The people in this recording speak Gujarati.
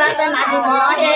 વાત મારી મળે